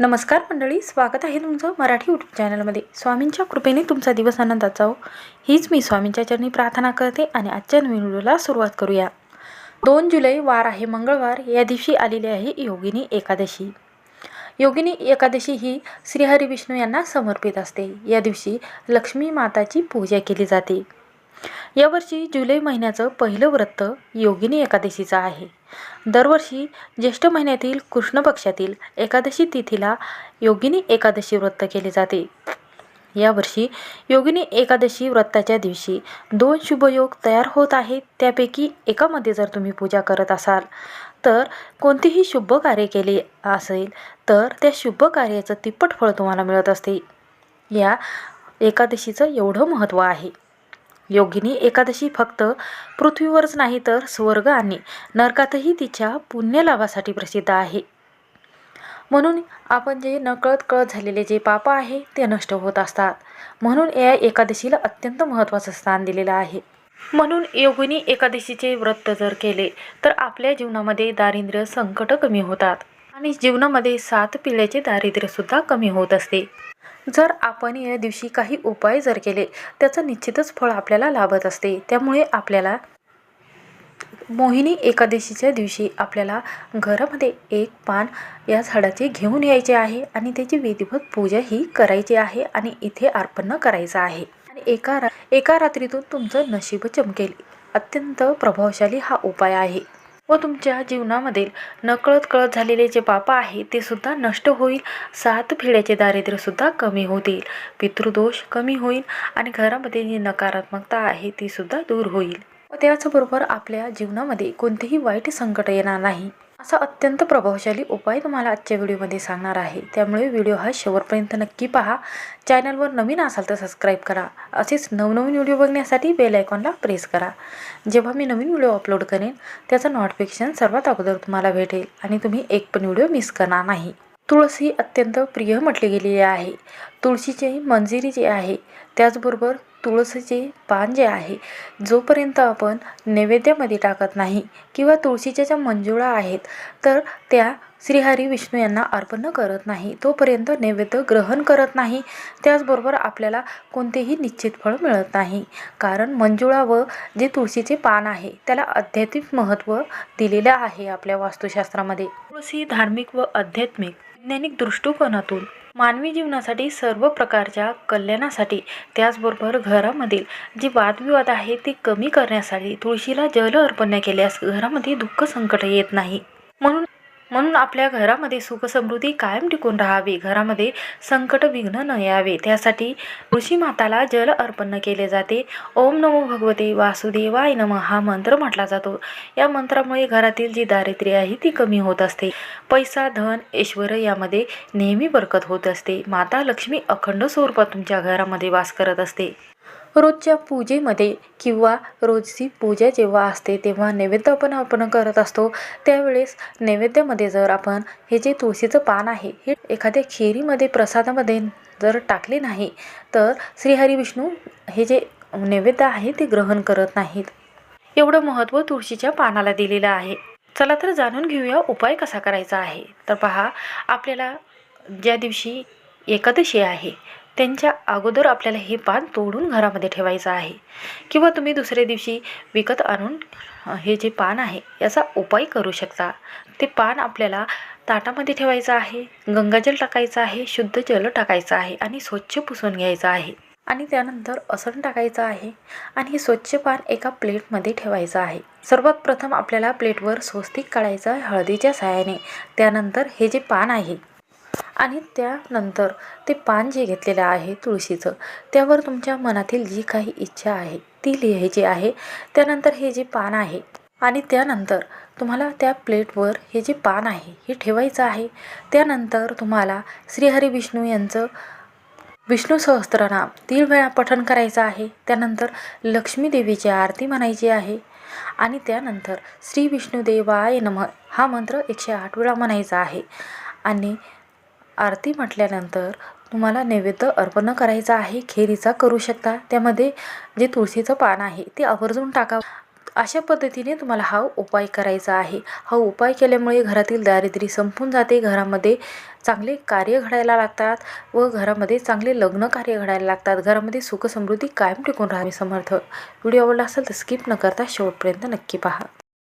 नमस्कार मंडळी स्वागत आहे तुमचं मराठी यूट्यूब चॅनलमध्ये स्वामींच्या कृपेने तुमचा दिवस आनंदात जाओ हीच मी स्वामींच्या चरणी प्रार्थना करते आणि आजच्या नवीन व्हिडिओला सुरुवात करूया. दोन जुलै वार आहे. मंगळवार या दिवशी आलेली आहे योगिनी एकादशी. योगिनी एकादशी ही श्रीहरी विष्णू यांना समर्पित असते. या दिवशी लक्ष्मी माताची पूजा केली जाते. यावर्षी जुलै महिन्याचं पहिलं व्रत योगिनी एकादशीचं आहे. दरवर्षी ज्येष्ठ महिन्यातील कृष्ण पक्षातील एकादशी तिथीला योगिनी एकादशी व्रत केले जाते. यावर्षी योगिनी एकादशी व्रताच्या दिवशी दोन शुभयोग तयार होत आहेत. त्यापैकी एकामध्ये जर तुम्ही पूजा करत असाल तर कोणतेही शुभ कार्य केले असेल तर त्या शुभ कार्याचं तिप्पट फळ तुम्हाला मिळत असते. या एकादशीचं एवढं महत्त्व आहे. योगिनी एकादशी फक्त पृथ्वीवरच नाही तर स्वर्ग आणि नरकातही तिच्या पुण्यलाभासाठी प्रसिद्ध आहे. म्हणून आपण जे नकळत कळत झालेले जे पाप आहे ते नष्ट होत असतात. म्हणून या एकादशीला अत्यंत महत्त्वाचं स्थान दिलेलं आहे. म्हणून योगिनी एकादशीचे व्रत जर केले तर आपल्या जीवनामध्ये दारिद्र्य संकट कमी होतात. आणि जीवनामध्ये सात पिढ्याचे दारिद्र्यसुद्धा कमी होत असते. जर आपण या दिवशी काही उपाय जर केले त्याचं निश्चितच फळ आपल्याला लाभत असते. त्यामुळे आपल्याला मोहिनी एकादशीच्या दिवशी आपल्याला घरामध्ये एक पान या झाडाचे घेऊन यायचे आहे आणि त्याची विधिवत पूजा ही करायची आहे आणि इथे अर्पण करायचं आहे. आणि एका रा एका रात्रीतून तुमचं नशीब चमकेल. अत्यंत प्रभावशाली हा उपाय आहे. व तुमच्या जीवनामधील नकळत कळत झालेले जे पाप आहे ते सुद्धा नष्ट होईल. सात पिढ्याचे दारिद्र्यसुद्धा कमी होतील. पितृदोष कमी होईल आणि घरामध्ये जी नकारात्मकता आहे ती सुद्धा दूर होईल. व त्याचबरोबर आपल्या जीवनामध्ये कोणतेही वाईट संकट येणार नाही. असा अत्यंत प्रभावशाली उपाय तुम्हाला आजच्या व्हिडिओमध्ये सांगणार आहे. त्यामुळे व्हिडिओ हा शेवटपर्यंत नक्की पहा. चॅनलवर नवीन असाल तर सबस्क्राईब करा. असेच नवनवीन व्हिडिओ बघण्यासाठी बेल आयकॉनला प्रेस करा. जेव्हा मी नवीन व्हिडिओ अपलोड करेन त्याचं नोटिफिकेशन सर्वात अगोदर तुम्हाला भेटेल आणि तुम्ही एक पण व्हिडिओ मिस करणार नाही. तुळस अत्यंत प्रिय म्हटली गेलेली आहे. तुळशीचे मंजिरी जे आहे त्याचबरोबर तुळशीचे पान जे आहे जोपर्यंत आपण नैवेद्यामध्ये टाकत नाही किंवा तुळशीच्या ज्या मंजुळा आहेत तर त्या श्रीहरी विष्णू यांना अर्पण करत नाही. तोपर्यंत नैवेद्य ग्रहण करत नाही. त्याचबरोबर आपल्याला कोणतेही निश्चित फळ मिळत नाही. कारण मंजुळा व जे तुळशीचे पान आहे त्याला आध्यात्मिक महत्त्व दिलेलं आहे आपल्या वास्तुशास्त्रामध्ये. तुळशी धार्मिक व आध्यात्मिक वैज्ञानिक दृष्टिकोनातून मानवी जीवनासाठी सर्व प्रकारच्या कल्याणासाठी त्याचबरोबर घरामधील जे वादविवाद आहे ते कमी करण्यासाठी तुळशीला जल अर्पण केल्यास घरामध्ये दुःख संकट येत नाही. म्हणून म्हणून आपल्या घरामध्ये सुखसमृद्धी कायम टिकून राहावी. घरामध्ये संकट विघ्न न यावे. त्यासाठी ऋषी माताला जल अर्पण केले जाते. ओम नमो भगवते वासुदेवाय नम हा मंत्र म्हटला जातो. या मंत्रामुळे घरातील जी दारिद्र्य आहे ती कमी होत असते. पैसा धन ऐश्वर यामध्ये नेहमी बरकत होत असते. माता लक्ष्मी अखंड स्वरूपात तुमच्या घरामध्ये वास करत असते. रोजच्या पूजेमध्ये किंवा रोजची पूजा जेव्हा असते तेव्हा नैवेद्य आपण आपण करत असतो. त्यावेळेस नैवेद्यामध्ये जर आपण हे जे तुळशीचं पान आहे हे एखाद्या खिरीमध्ये प्रसादामध्ये जर टाकले नाही तर श्रीहरी विष्णू हे जे नैवेद्य आहे ते ग्रहण करत नाहीत. एवढं महत्त्व तुळशीच्या पानाला दिलेलं आहे. चला तर जाणून घेऊया उपाय कसा करायचा आहे. तर पहा आपल्याला ज्या दिवशी एकादशी आहे त्यांच्या अगोदर आपल्याला हे पान तोडून घरामध्ये ठेवायचं आहे. किंवा तुम्ही दुसऱ्या दिवशी विकत आणून हे जे पान आहे याचा उपाय करू शकता. ते पान आपल्याला ताटामध्ये ठेवायचं आहे गंगाजल टाकायचं आहे शुद्ध जल टाकायचं आहे आणि स्वच्छ पुसून घ्यायचं आहे. आणि त्यानंतर असण टाकायचं आहे आणि हे स्वच्छ पान एका प्लेटमध्ये ठेवायचं आहे. सर्वात प्रथम आपल्याला प्लेटवर स्वस्तिक काढायचं आहे हळदीच्या साहाय्याने. त्यानंतर हे जे पान आहे आणि त्यानंतर ते पान जे घेतलेलं आहे तुळशीचं त्यावर तुमच्या मनातील जी काही इच्छा आहे ती लिहायची आहे. त्यानंतर हे जे पान आहे आणि त्यानंतर तुम्हाला त्या प्लेटवर हे जे पान आहे हे ठेवायचं आहे. त्यानंतर तुम्हाला श्रीहरी विष्णू यांचं विष्णू सहस्त्रनाम तीन वेळा पठण करायचं आहे. त्यानंतर लक्ष्मीदेवीची आरती म्हणायची आहे. आणि त्यानंतर श्री विष्णुदेवाय नम हा मंत्र एकशे आठ वेळा म्हणायचा आहे. आणि आरती म्हटल्यानंतर तुम्हाला नैवेद्य अर्पण करायचा आहे खेरीचा करू शकता. त्यामध्ये जे तुळशीचं पान आहे ते आवर्जून टाका. अशा पद्धतीने तुम्हाला हा उपाय करायचा आहे. हा उपाय केल्यामुळे घरातील दारिद्र्य संपून जाते. घरामध्ये चांगले कार्य घडायला लागतात व घरामध्ये चांगले लग्न कार्य घडायला लागतात. घरामध्ये सुखसमृद्धी कायम टिकून राहावी समर्थ. व्हिडिओ आवडला असेल तर स्किप न करता शेवटपर्यंत नक्की पहा.